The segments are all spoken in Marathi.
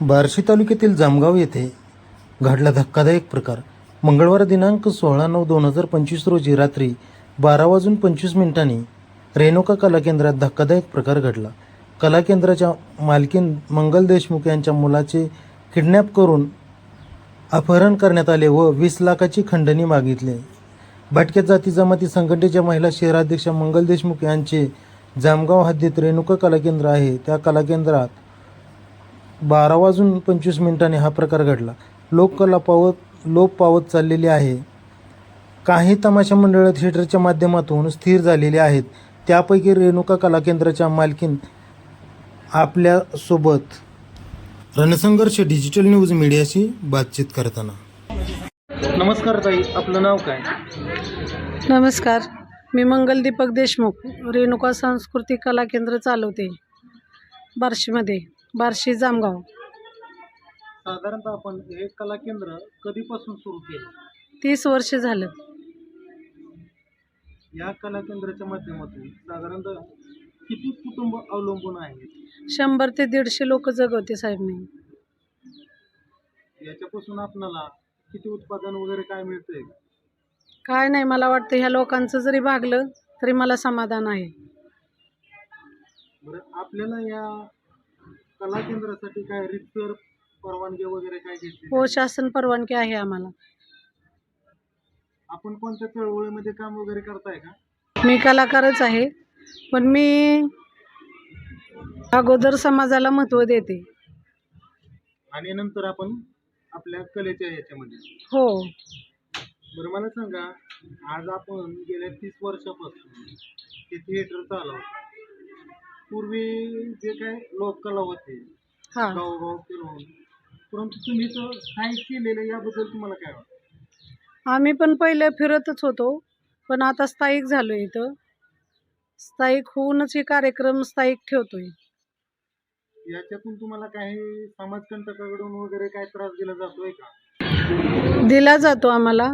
बार्शी तालुक्यातील जामगाव येथे घडला धक्कादायक प्रकार. मंगळवार दिनांक सोळा नऊ दोन हजार पंचवीस रोजी रात्री बारा वाजून पंचवीस मिनिटांनी रेणुका कला केंद्रात धक्कादायक प्रकार घडला. कला केंद्राच्या मालकीन मंगल देशमुख यांच्या मुलाचे किडनॅप करून अपहरण करण्यात आले व वीस लाखाची खंडणी मागितली. भटक्या जाती जमाती संघटनेच्या महिला शहराध्यक्षा मंगल देशमुख यांचे जामगाव हद्दीत रेणुका कला केंद्र आहे. त्या कला केंद्रात बारा वाजून पंचवीस मिनिटांनी हा प्रकार घडला. लोककला पावत लोप पावत चाललेली आहे. काही तमाशा मंडळं थिएटरच्या माध्यमातून स्थिर झालेली आहेत. त्यापैकी रेणुका कला केंद्राच्या मालकीन आपल्यासोबत. रणसंघर्ष डिजिटल न्यूज मीडियाशी बातचीत करताना. नमस्कार ताई आपलं नाव काय? नमस्कार. मी मंगल दीपक देशमुख रेणुका सांस्कृतिक कला केंद्र चालवते बार्शीमध्ये. बार्शी जामगाव. साधारणतः आपण हे कला केंद्र कधीपासून सुरू केलं? तीस वर्ष झालं. या कला केंद्राच्या माध्यमातून साधारणतः किती कुटुंब अवलंबून आहेत? शंभर ते दीडशे लोक जगवते साहेब मी. याच्यापासून आपणाला किती उत्पादन वगैरे काय मिळतंय? काय नाही मला वाटतं ह्या लोकांचं जरी भागलं तरी मला समाधान आहे. बरं आपल्याला या कला केंद्रासाठी काय रितसर परवानगी वगैरे काय घेतली हो शासन परवानगी आहे आम्हाला. आपण कोणत्या चळवळीमध्ये काम वगैरे करताय का? मी कलाकारच आहे पण मी अगोदर समाजाला महत्त्व देते. आणि नंतर आपण आपल्या कलेच्या याच्यामध्ये. हो. बरं मला सांगा आज आपण गेल्या तीस वर्षापासून ते थिएटर चालवतो पूर्वी जे काय लोककला होते हां. गावोगाव फिरून परंतु तुम्ही तर स्थायिक केलेलं याबद्दल तुम्हाला काय वाटतं? आम्ही पण पहिले फिरतच होतो पण आता स्थायिक झालो इथं. स्थायिक होऊनच हे कार्यक्रम स्थायिक ठेवतोय. याच्यातून तुम्हाला काही समाजकंटकाकडून वगैरे काय त्रास दिला जातोय का? दिला जातो आम्हाला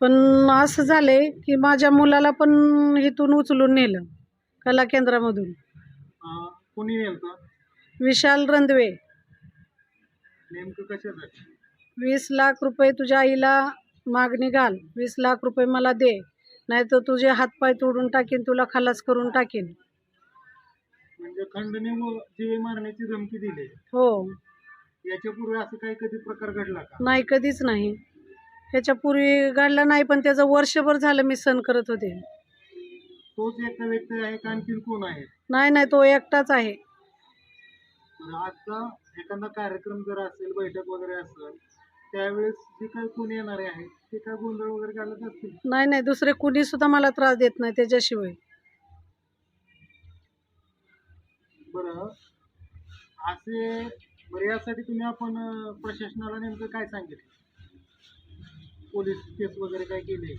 पण असं झालंय की माझ्या मुलाला पण इथून उचलून नेलं कला केंद्रामधून. अं, कोणी नेलतं? विशाल रंधवे. नेमकं कशासाठी? वीस लाख रुपये तुझ्या आईला मागणी घाल. वीस लाख रुपये मला दे. नाहीतर तुझे हातपाय तोडून टाकीन तुला खलास करून टाकीन. म्हणजे खंडणी जीवे मारण्याची धमकी दिली. हो. याच्यापूर्वी असं काही कधी प्रकार घडला का? नाही कधीच नाही. ह्याच्यापूर्वी घडला नाही पण त्याचं वर्षभर झालं मी सण करत होते. तोच एका व्यक्ती आहे का आणखीन कोण आहे? नाही नाही तो एकटाच आहे. तर आजचा एखादा कार्यक्रम जर असेल बैठक वगैरे असेल त्यावेळेस जे काही कोणी येणारे आहेत ते काय गोंधळ वगैरे घालत असतील? नाही नाही दुसरे कुणी सुद्धा मला त्रास देत नाही त्याच्याशिवाय. बरं असे बरं यासाठी तुम्ही आपण अं, प्रशासनाला नेमकं काय सांगितलं? पोलीस केस वगैरे काय केले?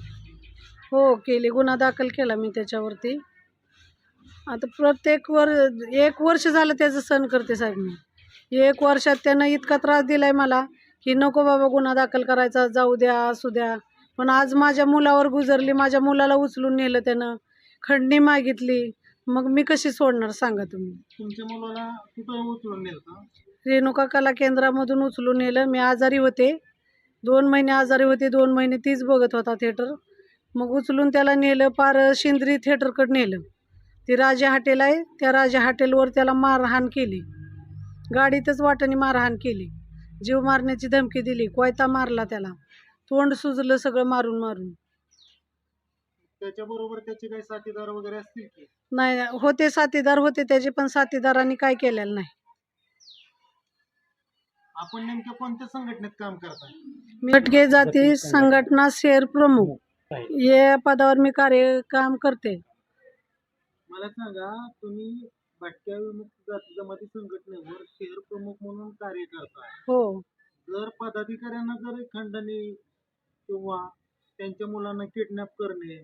हो केली. गुन्हा दाखल केला मी त्याच्यावरती. आता प्रत्येक वर एक वर्ष झालं त्याचं सण करते साहेब मी. एक वर्षात त्यानं इतका त्रास दिलाय मला की नको बाबा गुन्हा दाखल करायचा जाऊ द्या असू द्या. पण आज माझ्या मुलावर गुजरली माझ्या मुलाला उचलून नेलं त्यानं. खंडणी मागितली. मग मी कशी सोडणार सांगा तुम्ही? तुमच्या मुलाला कुठं उचलून नेलं का रेणुका कला केंद्रामधून उचलून नेलं. मी आजारी होते. दोन महिने आजारी होते दोन महिने तीच बघत होता थिएटर मग उचलून त्याला नेलं पार शिंद्री थिएटरकडे नेलं. ती राजा हॉटेल आहे त्या राजा हॉटेलवर त्याला मारहाण केली. गाडीतच वाटाने मारहाण केली. जीव मारण्याची धमकी दिली कोयता मारला त्याला. तोंड सुजलं सगळं मारून मारून. त्याच्याबरोबर त्याचे काही साथीदार वगैरे असतील की? नाही होते साथीदार होते त्याचे पण साथीदारांनी काय केलेलं नाही. आपण नेमक्या कोणत्या संघटनेत काम करताय? मी भटके जाती संघटना शहर प्रमुख. या पदावर मी कार्य काम करते. मला सांगा तुम्ही भटक्या विमुक्त जाती जमाती संघटनेवर शहर प्रमुख म्हणून कार्य करताय. हो. जर पदाधिकाऱ्यांना जर खंडणी किंवा त्यांच्या मुलांना किडनॅप करणे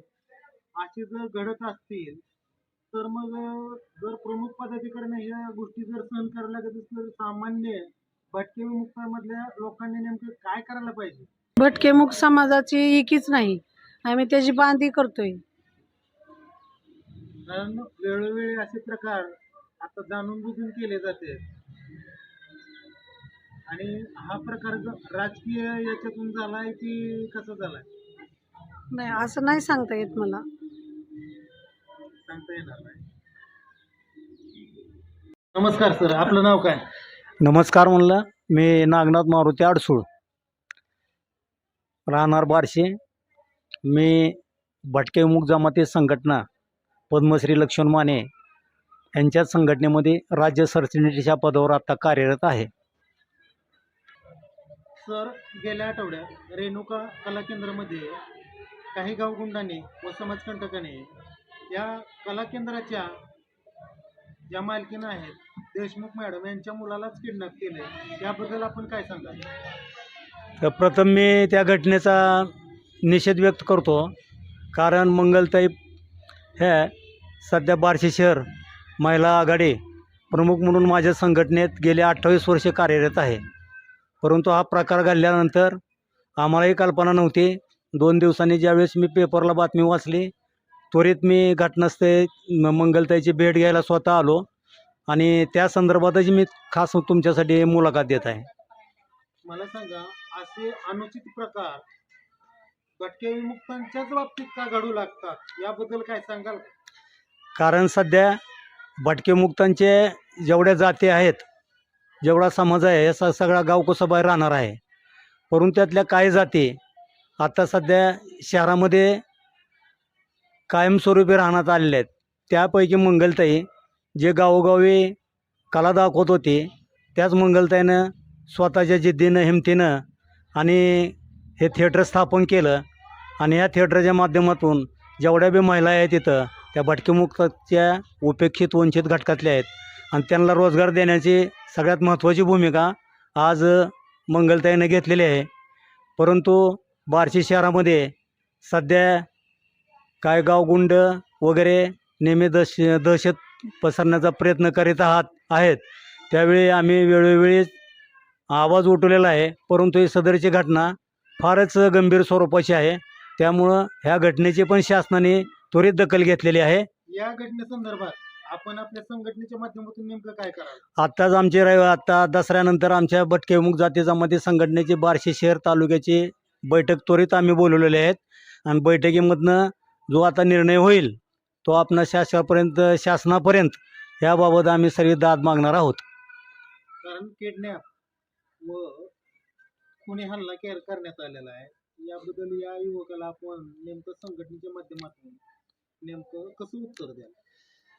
असे जर घडत असतील तर मग जर प्रमुख पदाधिकाऱ्यांना ह्या गोष्टी जर सहन करायला लागत असतील तर सामान्य भटके विमुक्तामधल्या लोकांनी नेमकं काय करायला पाहिजे? भटकेमुख समाजाची एकीच नाही. आम्ही त्याची बांधी करतोय. कारण वेळोवेळी असे प्रकार आता जाणून बुजून केले जाते. आणि हा प्रकार ज- राजकीय याच्यातून झालाय की कसं झालाय? नाही असं नाही सांगता येत मला. सांगता येणार नाही. नमस्कार सर आपलं नाव काय? नमस्कार म्हणलं मी नागनाथ मारुती आडसूळ. राहणार बारशे. मी भटके विमुख जमाती संघटना पद्मश्री लक्ष्मण माने यांच्याच संघटनेमध्ये राज्य सरचिटणीच्या पदावर आता कार्यरत आहे. सर गेल्या आठवड्यात रेणुका कला केंद्रामध्ये काही गावगुंडांनी व समाजकंटकाने या कला केंद्राच्या ज्या मालकीनं आहेत देशमुख मॅडम यांच्या मुलालाच किडनॅप केले याबद्दल आपण काय सांगाल? तर प्रथम मी त्या घटनेचा निषेध व्यक्त करतो. कारण मंगलताई हे सध्या बार्शी शहर महिला आघाडी प्रमुख म्हणून माझ्या संघटनेत गेले अठ्ठावीस वर्षे कार्यरत आहे. परंतु हा प्रकार घडल्यानंतर आम्हालाही कल्पना नव्हती. दोन दिवसांनी ज्यावेळेस मी पेपरला बातमी वाचली त्वरित मी घटनास्थळी मंगलताईची भेट घ्यायला स्वतः आलो आणि त्या संदर्भातच मी खास तुमच्यासाठी मुलाखत देत आहे. मला सांगा असे अनुचित प्रकार भटके विमुक्तांच्याच बाबतीत का घडू लागतात? याबद्दल काय सांगाल कारण सध्या भटके मुक्तांचे जेवढ्या जाती आहेत जेवढा समाज आहे असा सगळा सगळा गावकोसाबाहेर राहणार आहे. परंतु त्यातल्या काही जाती आता सध्या शहरामध्ये कायमस्वरूपी राहण्यात आलेल्या आहेत. त्यापैकी मंगलताई जे गावोगावी कला दाखवत होती त्याच मंगलताईनं स्वतःच्या जिद्दीनं हिमतीनं आणि हे थिएटर स्थापन केलं आणि या थिएटरच्या माध्यमातून जेवढ्या बी महिला आहेत तिथं त्या भटकेमुक्ताच्या उपेक्षित वंचित घटकातल्या आहेत. आणि त्यांना रोजगार देण्याची सगळ्यात महत्त्वाची भूमिका आज मंगलताईनं घेतलेली आहे. परंतु बार्शी शहरामध्ये सध्या काय गावगुंड वगैरे नेहमी दश दहशत पसरण्याचा प्रयत्न करीत आहात आहेत. त्यावेळी आम्ही वेळोवेळी आवाज उठवलेला आहे. परंतु ही सदरची घटना फारच गंभीर स्वरूपाची आहे. त्यामुळं ह्या घटनेची पण शासनाने त्वरित दखल घेतलेली आहे. या घटनेसंदर्भात आपण आपल्या संघटनेच्या माध्यमातून नेमकं काय कराल? आत्ताच आमचे रवि आत्ता दसऱ्यानंतर आमच्या भटकेमुख जाती जमाती संघटनेची बार्शी शहर तालुक्याची बैठक त्वरित आम्ही बोलवलेले आहेत आणि बैठकीमधनं जो आता निर्णय होईल तो आपणा शासनापर्यंत शासनापर्यंत याबाबत आम्ही सर्व दाद मागणार आहोत. कारण किडनॅप व खुनी हल्ला केर करण्यात आलेला आहे. याबद्दल या युवकाला आपण नेमकं संघटनेच्या माध्यमातून नेमकं कसं उत्तर द्याल?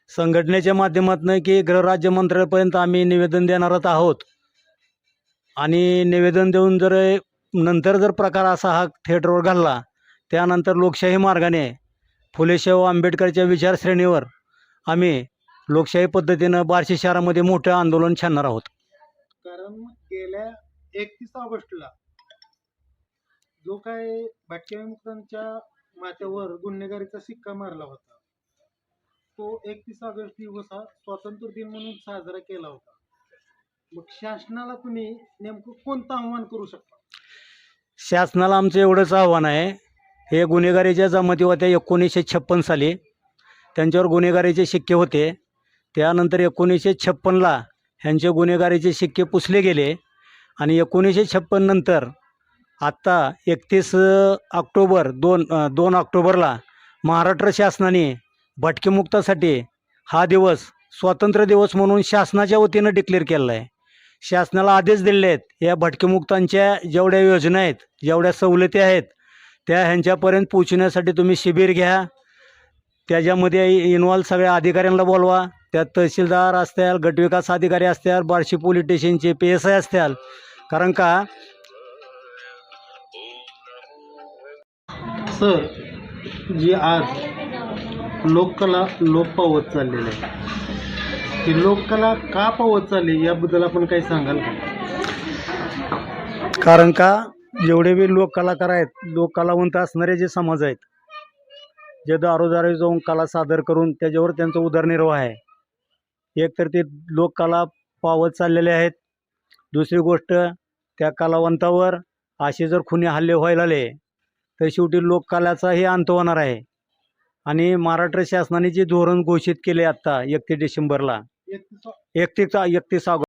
संघटनेच्या माध्यमातून की गृहराज्य मंत्र्यापर्यंत आम्ही निवेदन देणारच आहोत. आणि निवेदन देऊन जर नंतर जर प्रकार असा हा थिएटरवर घडला त्यानंतर लोकशाही मार्गाने फुलेशाहू आंबेडकरच्या विचारश्रेणीवर आम्ही लोकशाही पद्धतीनं बार्शी शहरामध्ये मोठं आंदोलन छानणार आहोत. कारण गेल्या एकतीस ऑगस्टला जो काय भटक्या विमुक्तांच्या माथ्यावर गुन्हेगारीचा शिक्का मारला होता तो एकतीस ऑगस्ट दिवस हा स्वातंत्र्य दिन म्हणून साजरा केला होता. मग शासनाला तुम्ही नेमकं कोणतं आव्हान करू शकता? शासनाला आमचं एवढंच आव्हान आहे. हे गुन्हेगारीच्या जमाती होत्या एकोणीसशे छप्पन साली त्यांच्यावर गुन्हेगारीचे शिक्के होते. त्यानंतर एकोणीसशे छप्पनला ह्यांचे गुन्हेगारीचे शिक्के पुसले गेले. आणि एकोणीसशे छप्पन नंतर आत्ता एकतीस ऑक्टोबर दोन दोन ऑक्टोबरला महाराष्ट्र शासनाने भटकेमुक्तासाठी हा दिवस स्वातंत्र्य दिवस म्हणून शासनाच्या वतीनं डिक्लेअर केलेला आहे. शासनाला आदेश दिलेले आहेत या भटकेमुक्तांच्या जेवढ्या योजना आहेत जेवढ्या सवलती आहेत त्या ह्यांच्यापर्यंत पोचण्यासाठी तुम्ही शिबिर घ्या. त्याच्यामध्ये इन्व्हॉल्व सगळ्या अधिकाऱ्यांना बोलवा. त्यात तहसीलदार असतील गटविकास अधिकारी असतील बार्शी पोलीस स्टेशनचे पी एस आय असतील कारण का? सर जी आज लोककला लोप पावत चाललेली आहे. ही लोककला का पावत चालली याबद्दल आपण काही सांगाल का? कारण का? जेवढे बी लोक कलाकार आहेत लोक कलावंत असणारे जे समाज आहेत जे दारोदारी जाऊन कला सादर करून त्याच्यावर त्यांचा उदरनिर्वाह आहे. एक तर ते लोककला पावत चाललेले आहेत दुसरी गोष्ट त्या कलावंतावर असे जर खुनी हल्ले व्हायला आले तर शेवटी लोककलाचाही अंत होणार आहे. आणि महाराष्ट्र शासनाने जे धोरण घोषित केले आत्ता एकतीस डिसेंबरला एकतीस एकतीस एकतीस ऑगस्ट